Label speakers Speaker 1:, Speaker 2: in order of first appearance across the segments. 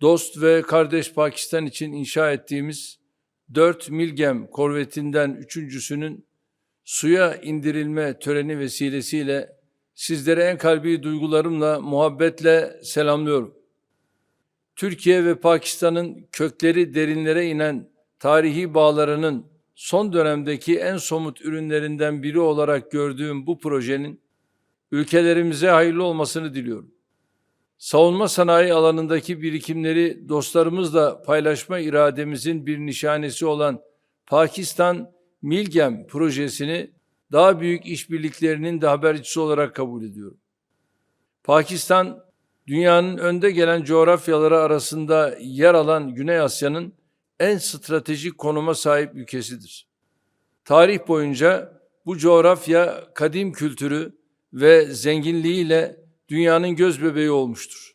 Speaker 1: dost ve kardeş Pakistan için inşa ettiğimiz 4 Milgem korvetinden üçüncüsünün suya indirilme töreni vesilesiyle sizlere en kalbi duygularımla, muhabbetle selamlıyorum. Türkiye ve Pakistan'ın kökleri derinlere inen tarihi bağlarının son dönemdeki en somut ürünlerinden biri olarak gördüğüm bu projenin ülkelerimize hayırlı olmasını diliyorum. Savunma sanayi alanındaki birikimleri dostlarımızla paylaşma irademizin bir nişanesi olan Pakistan Milgem projesini daha büyük işbirliklerinin de habercisi olarak kabul ediyorum. Pakistan, dünyanın önde gelen coğrafyaları arasında yer alan Güney Asya'nın en stratejik konuma sahip ülkesidir. Tarih boyunca bu coğrafya kadim kültürü ve zenginliğiyle dünyanın göz bebeği olmuştur.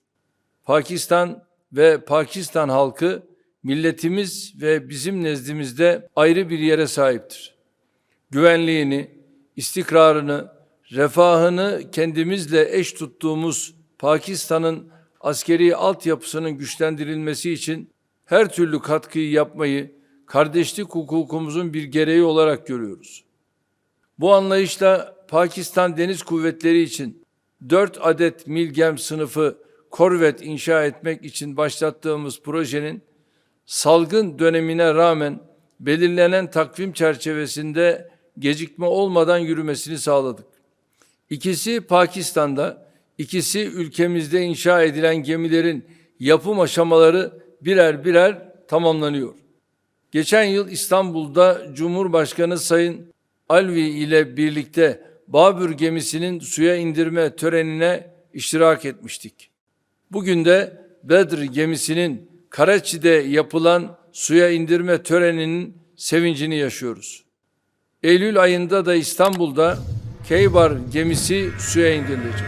Speaker 1: Pakistan ve Pakistan halkı milletimiz ve bizim nezdimizde ayrı bir yere sahiptir. Güvenliğini, istikrarını, refahını kendimizle eş tuttuğumuz Pakistan'ın askeri altyapısının güçlendirilmesi için her türlü katkıyı yapmayı kardeşlik hukukumuzun bir gereği olarak görüyoruz. Bu anlayışla Pakistan Deniz Kuvvetleri için 4 adet Milgem sınıfı korvet inşa etmek için başlattığımız projenin salgın dönemine rağmen belirlenen takvim çerçevesinde gecikme olmadan yürümesini sağladık. İkisi Pakistan'da, ikisi ülkemizde inşa edilen gemilerin yapım aşamaları birer birer tamamlanıyor. Geçen yıl İstanbul'da Cumhurbaşkanı Sayın Alvi ile birlikte Babür gemisinin suya indirme törenine iştirak etmiştik. Bugün de Bedir gemisinin Karaçi'de yapılan suya indirme töreninin sevincini yaşıyoruz. Eylül ayında da İstanbul'da Keybar gemisi suya indirilecek.